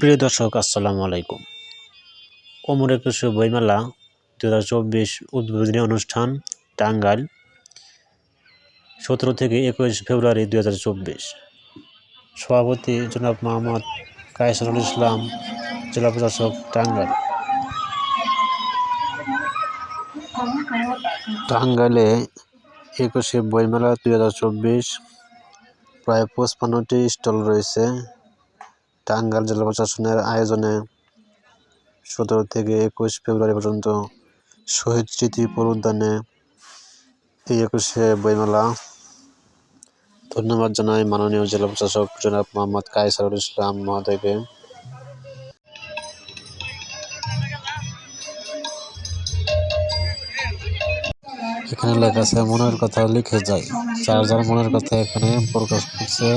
প্রিয় দর্শক, আসসালামু আলাইকুম। অমর একুশে বইমেলা দু হাজার চব্বিশ উদ্বোধনী অনুষ্ঠান, টাঙ্গাইল, সতেরো থেকে একুশ ফেব্রুয়ারি দু হাজার চব্বিশ। সভাপতি জনাব মোহাম্মদ কায়সারুল ইসলাম, জেলা প্রশাসক, টাঙ্গাইল। টাঙ্গাইলে একুশে বইমেলা দু হাজার চব্বিশ, প্রায় পঁচপান্নটি স্টল রয়েছে। টাঙ্গাইল জেলা প্রশাসনের আয়োজনে সতেরো থেকে একুশ ফেব্রুয়ারি পর্যন্ত শহীদ স্মৃতি উদ্যানে এই একুশে বইমেলা। ধন্যবাদ জানাই মাননীয় জেলা প্রশাসক জনাব মোহাম্মদ কায়সারুল ইসলাম মহোদয়কে। এখানে লেখা আছে, মনের কথা লিখে যায় যার যার মনের কথা এখানে প্রকাশ করছে।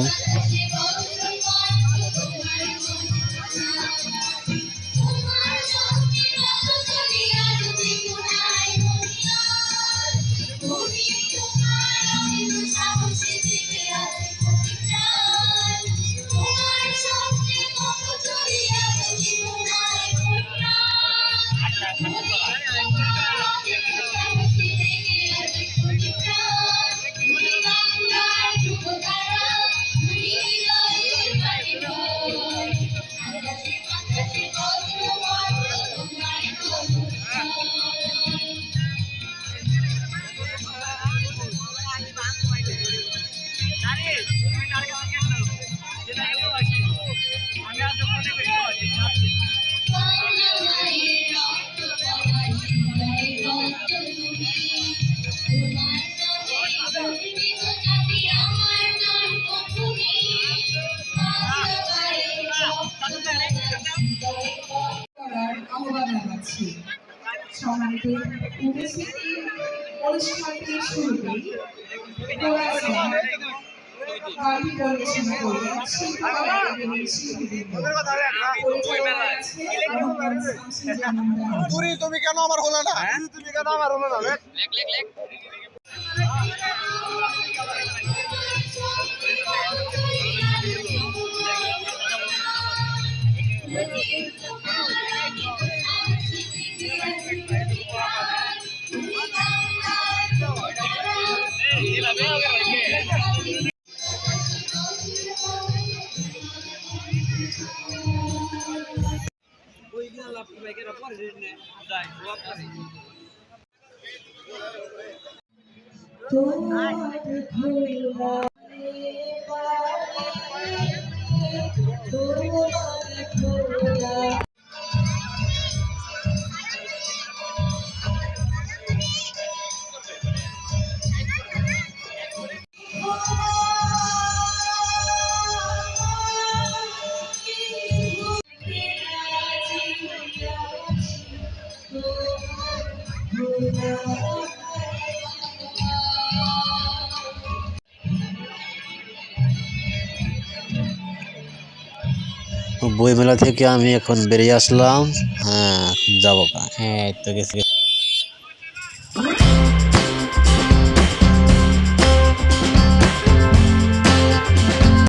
জানাচ্ছি সম্মানিত উপস্থিতি অনুষ্ঠানটি শুরুতেই করবেন শিল্পকলা একাডেমির। তুরি তুমি কেন আমার হলো না? তুমি কেন আমার হলো না? তোমার বইমেলা থেকে আমি এখন বেরিয়ে আসলাম। হ্যাঁ যাব হ্যাঁ তো গেছি।